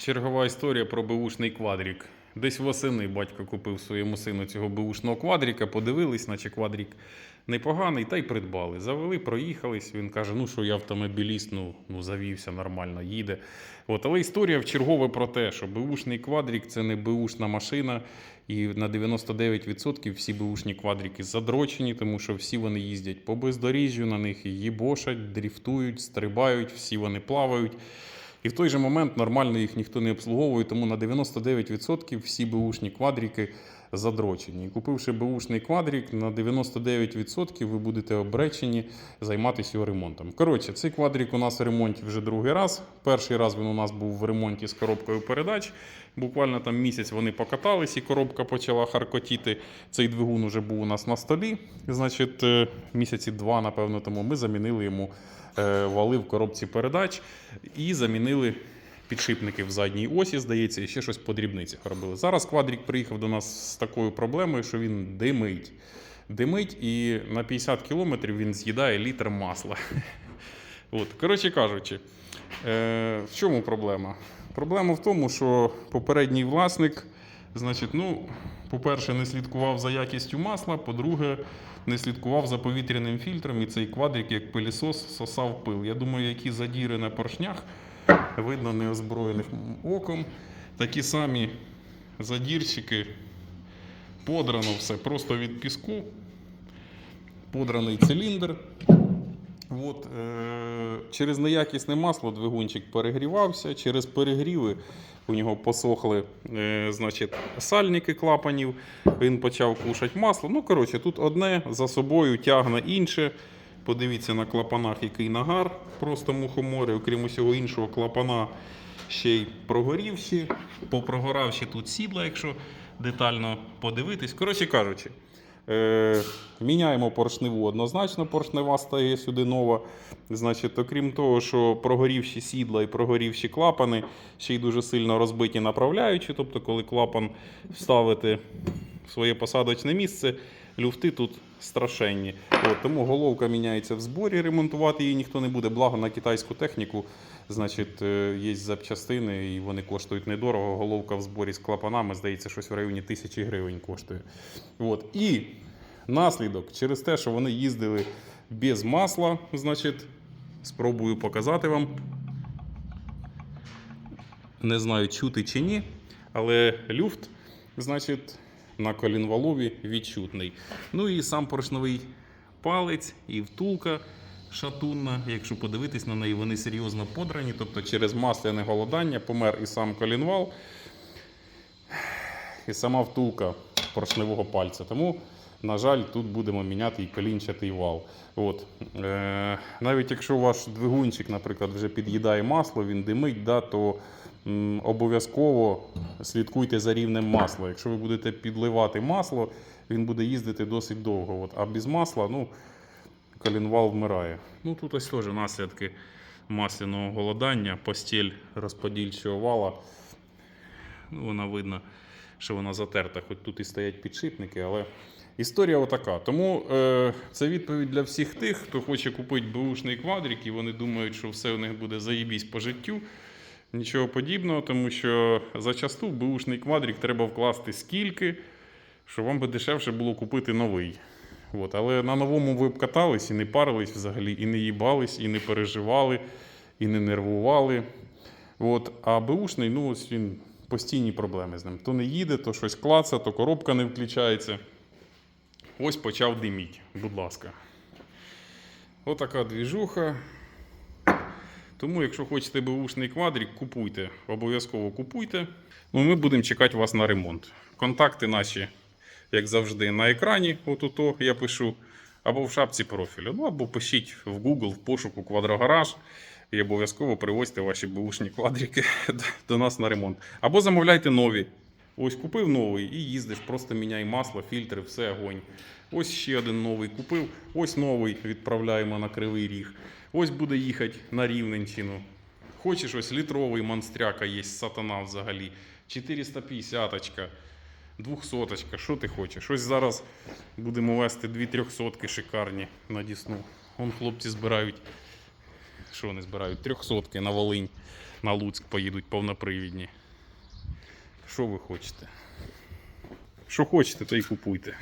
Чергова історія про беушний квадрік. Десь восени батько купив своєму сину цього беушного квадріка, подивились, наче квадрік непоганий, та й придбали. Завели, проїхались. Він каже: ну що я автомобіліст, ну, ну завівся нормально, їде. От, але історія в чергове про те, що беушний квадрік це не беушна машина, і на 99% всі беушні квадрики задрочені, тому що всі вони їздять по бездоріжжю, на них їбошать, дріфтують, стрибають, всі вони плавають. І в той же момент нормально їх ніхто не обслуговує, тому на 99% всі беушні квадрики задрочені. І купивши беушний квадрик, на 99% ви будете обречені займатися його ремонтом. Коротше, цей квадрик у нас в ремонті вже другий раз. Перший раз він у нас був в ремонті з коробкою передач. Буквально там місяць вони покатались, і коробка почала харкотіти. Цей двигун уже був у нас на столі. Значить, е, місяці два, напевно, тому ми замінили йому вали в коробці передач і замінили підшипники в задній осі, здається, і ще щось по дрібницях робили. Зараз квадрік приїхав до нас з такою проблемою, що він димить. Димить і на 50 кілометрів він з'їдає літр масла. От, коротше кажучи, е, в чому проблема? Проблема в тому, що попередній власник, значить, ну, по-перше, не слідкував за якістю масла, по-друге, не слідкував за повітряним фільтром, і цей квадрик, як пилісос, сосав пил. Я думаю, які задіри на поршнях видно неозброєним оком. Такі самі задірчики, подрано все просто від піску, подраний циліндр. От, е, через неякісне масло двигунчик перегрівався, через перегріви у нього посохли е, значить, сальники клапанів, він почав кушати масло. Ну, коротше, тут одне за собою тягне інше. Подивіться на клапанах, який нагар, просто мухомори, окрім усього іншого, клапана ще й прогорівші, попрогоравші тут сідла, якщо детально подивитись. Коротше кажучи, міняємо поршневу однозначно, поршнева стає сюди нова. Значить, окрім того, що прогорівші сідла і прогорівші клапани ще й дуже сильно розбиті направляючі. Тобто, коли клапан вставити в своє посадочне місце, люфти тут страшенні. От, тому головка міняється в зборі, ремонтувати її ніхто не буде. Благо на китайську техніку значить, е, є запчастини і вони коштують недорого. Головка в зборі з клапанами, здається, щось в районі тисячі гривень коштує. От. І наслідок через те, що вони їздили без масла, значить, спробую показати вам. Не знаю, чути чи ні, але люфт, значить, на колінвалові відчутний. Ну і сам поршневий палець і втулка шатунна. Якщо подивитись на неї, вони серйозно подрані. Тобто через масляне голодання помер і сам колінвал, і сама втулка поршневого пальця. Тому, на жаль, тут будемо міняти і колінчатий вал. От. Е, навіть якщо ваш двигунчик, наприклад, вже під'їдає масло, він димить, да, то обов'язково слідкуйте за рівнем масла. Якщо ви будете підливати масло, він буде їздити досить довго. От. А без масла, ну, колінвал вмирає. Ну тут ось теж наслідки масляного голодання, постіль розподільчого вала. Ну, вона видно, що вона затерта, хоч тут і стоять підшипники, але історія отака. Тому е, це відповідь для всіх тих, хто хоче купити бушний квадрик, і вони думають, що все у них буде заїбісь по життю. Нічого подібного, тому що зачасту в бушний квадрик треба вкласти скільки, що вам би дешевше було купити новий. От, але на новому ви б катались і не парились взагалі, і не їбались, і не переживали, і не нервували. От, а беушний, ну ось він постійні проблеми з ним. То не їде, то щось клаца, то коробка не включається. Ось почав диміть, будь ласка. Отака двіжуха. Тому, якщо хочете беушний квадрик, купуйте. Обов'язково купуйте. Ну, ми будемо чекати вас на ремонт. Контакти наші, як завжди, на екрані. Отуто я пишу. Або в шапці профілю. Ну, або пишіть в Google в пошуку квадрогараж. І обов'язково привозьте ваші бушні квадрики до нас на ремонт. Або замовляйте нові. Ось купив новий і їздиш, просто міняй масло, фільтри, все огонь. Ось ще один новий купив. Ось новий відправляємо на кривий ріг. Ось буде їхати на Рівненщину. Хочеш ось літровий монстряка є, сатана взагалі. 450-очка, 200-очка, що ти хочеш? Ось зараз будемо вести дві трьохсотки шикарні на Дісну. Вон хлопці збирають. Що вони збирають? Трьохсотки на Волинь. на Луцьк поїдуть повнопривідні. Що ви хочете? Що хочете, то й купуйте.